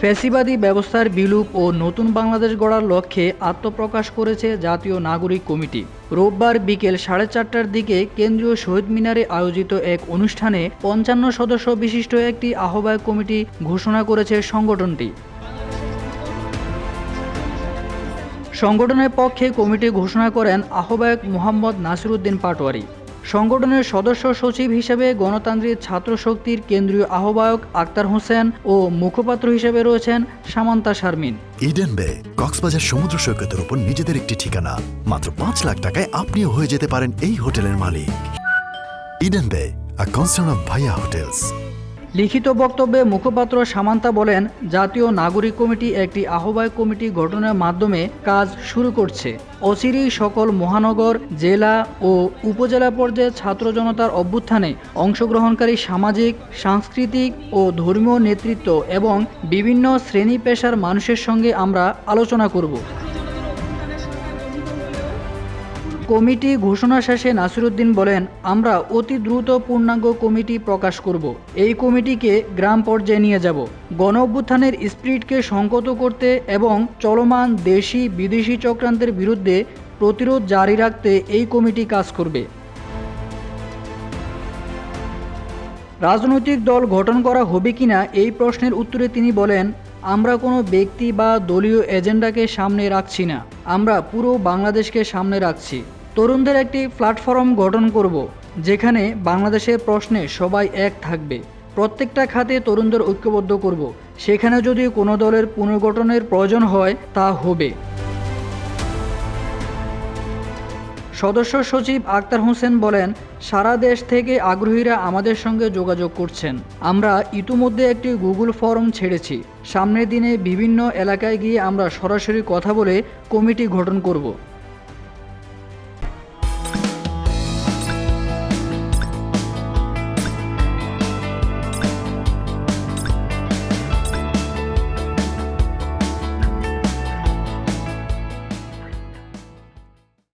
ফ্যাসিবাদী ব্যবস্থার বিলুপ ও নতুন বাংলাদেশ গড়ার লক্ষ্যে আত্মপ্রকাশ করেছে জাতীয় নাগরিক কমিটি। রোববার বিকেল সাড়ে চারটার দিকে কেন্দ্রীয় শহীদ মিনারে আয়োজিত এক অনুষ্ঠানে পঞ্চান্ন সদস্য বিশিষ্ট একটি আহ্বায়ক কমিটি ঘোষণা করেছে সংগঠনটি। সংগঠনের পক্ষে কমিটি ঘোষণা করেন আহ্বায়ক মোহাম্মদ নাসিরুদ্দিন পাটোয়ারি। সংগঠনের সদস্য সচিব হিসেবে গণতান্ত্রিক ছাত্র শক্তির কেন্দ্রীয় আহ্বায়ক আক্তার হোসেন ও মুখপাত্র হিসেবে রয়েছেন সামান্তা শারমিন। ইডেন বে, কক্সবাজার সমুদ্র সৈকতের উপর নিজেদের একটি ঠিকানা। মাত্র পাঁচ লাখ টাকায় আপনিও হয়ে যেতে পারেন এই হোটেলের মালিক। Eden Bay a concern of Bhaiya hotels লিখিত বক্তব্যে মুখপাত্র সামান্তা বলেন, জাতীয় নাগরিক কমিটি একটি আহ্বায়ক কমিটি গঠনের মাধ্যমে কাজ শুরু করছে। অচিরেই সকল মহানগর, জেলা ও উপজেলা পর্যায়ে ছাত্র জনতার অভ্যুত্থানে অংশগ্রহণকারী সামাজিক, সাংস্কৃতিক ও ধর্মীয় নেতৃত্ব এবং বিভিন্ন শ্রেণি পেশার মানুষের সঙ্গে আমরা আলোচনা করব। কমিটি ঘোষণা শেষে নাসিরুদ্দিন বলেন, আমরা অতি দ্রুত পূর্ণাঙ্গ কমিটি প্রকাশ করব। এই কমিটিকে গ্রাম পর্যায়ে নিয়ে যাব। গণ অভ্যুত্থানের স্পিরিটকে সংকত করতে এবং চলমান দেশি বিদেশি চক্রান্তের বিরুদ্ধে প্রতিরোধ জারি রাখতে এই কমিটি কাজ করবে। রাজনৈতিক দল গঠন করা হবে কিনা এই প্রশ্নের উত্তরে তিনি বলেন, আমরা কোনো ব্যক্তি বা দলীয় এজেন্ডাকে সামনে রাখছি না। আমরা পুরো বাংলাদেশকে সামনে রাখছি। তরুণদের একটি প্ল্যাটফর্ম গঠন করব, যেখানে বাংলাদেশের প্রশ্নে সবাই এক থাকবে। প্রত্যেকটা খাতে তরুণদের ঐক্যবদ্ধ করব। সেখানে যদি কোনো দলের পুনর্গঠনের প্রয়োজন হয়, তা হবে। সদস্য সচিব আক্তার হোসেন বলেন, সারা দেশ থেকে আগ্রহীরা আমাদের সঙ্গে যোগাযোগ করছেন। আমরা ইতিমধ্যে একটি গুগল ফর্ম ছেড়েছি। সামনের দিনে বিভিন্ন এলাকায় গিয়ে আমরা সরাসরি কথা বলে কমিটি গঠন করব।